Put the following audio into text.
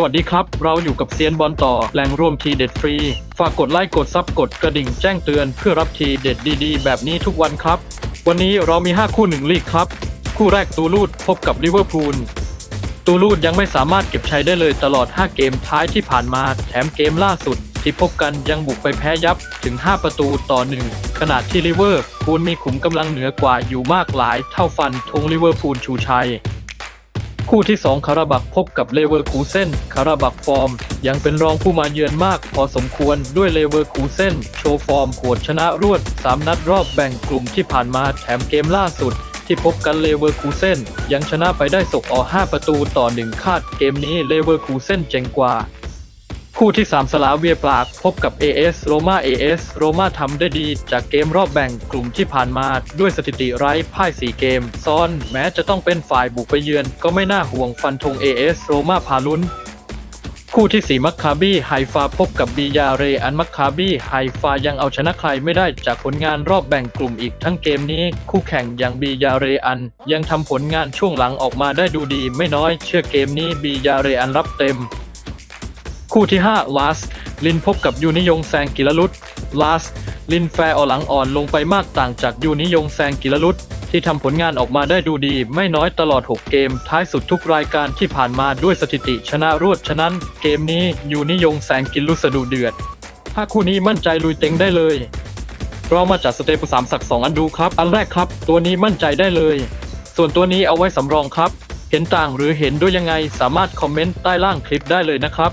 สวัสดีครับ เราอยู่กับเซียนบอลต่อแหล่งรวมทีเด็ดฟรี ฝากกดไลค์กดซับกดกระดิ่งแจ้งเตือนเพื่อรับทีเด็ดดีๆ แบบนี้ทุกวันครับ วันนี้เรามี 5 คู่หนึ่งลีกครับ คู่แรกตูลูดพบกับลิเวอร์พูลตูลูดยังไม่สามารถเก็บชัยได้เลยตลอด 5 เกมท้ายที่ผ่านมา แถมเกมล่าสุด ที่พบกันยังบุกไปแพ้ยับถึง 5 ประตูต่อ 1 ขณะที่ลิเวอร์พูลมีขุมกำลังเหนือกว่าอยู่มากหลาย เท่าฟันธงลิเวอร์พูลชูชัย คู่ที่ 2 คาราบักพบกับเลเวอร์คูเซนคาราบักฟอร์ม ยังเป็นรองผู้มาเยือนมากพอสมควรด้วยเลเวอร์คูเซนโชว์ฟอร์มขวดชนะรวด 3 นัดรอบแบ่งกลุ่มที่ผ่านมาแถมเกมล่าสุดที่พบกันเลเวอร์คูเซนยังชนะไปได้สกออ5ประตูต่อ 1 คาดเกมนี้เลเวอร์คูเซนเจ๋งกว่า คู่ที่ 3 สลาเวียปรากพบกับ AS โรมา AS โรมาทำได้ดีจากเกมรอบแบ่งกลุ่มที่ผ่านมาด้วยสถิติไร้พ่าย 4 เกม ซ้อนแม้จะต้องเป็นฝ่ายบุกไปเยือน ก็ไม่น่าห่วงฟันธง AS โรมาพาลุ้น คู่ที่ 4 มัคคาบี้ไฮฟาพบกับบียาเรอันมัคคาบี้ไฮฟายังเอาชนะใครไม่ได้จากผลงานรอบแบ่งกลุ่มอีกทั้งเกมนี้ คู่แข่งอย่างบียาเรอัน ยังทำผลงานช่วงหลังออกมาได้ดูดี ไม่น้อยเชื่อเกมนี้บียาเรอันรับเต็ม คู่ที่ 5 ลาส ลินพบกับยูนิยงแซงกิรลุตลาส ลินแฟร์อหลังอ่อนลงไปมากต่างจากยูนิยงแซงกิรลุตที่ทำผลงานออกมาได้ดูดี ไม่น้อยตลอด 6 เกม ท้ายสุดทุกรายการที่ผ่านมาด้วยสถิติชนะรวดฉะนั้น เกมนี้ยูนิยงแซงกิรลุตสะดุเดือด ถ้าคู่นี้มั่นใจลุยเต็งได้เลยเรามาจัดสเตปสามสักสองอันดูครับ อันแรกครับ ตัวนี้มั่นใจได้เลย ส่วนตัวนี้เอาไว้สำรองครับ เห็นต่างหรือเห็นด้วยยังไงสามารถคอมเมนต์ใต้ล่างคลิปได้เลยนะครับ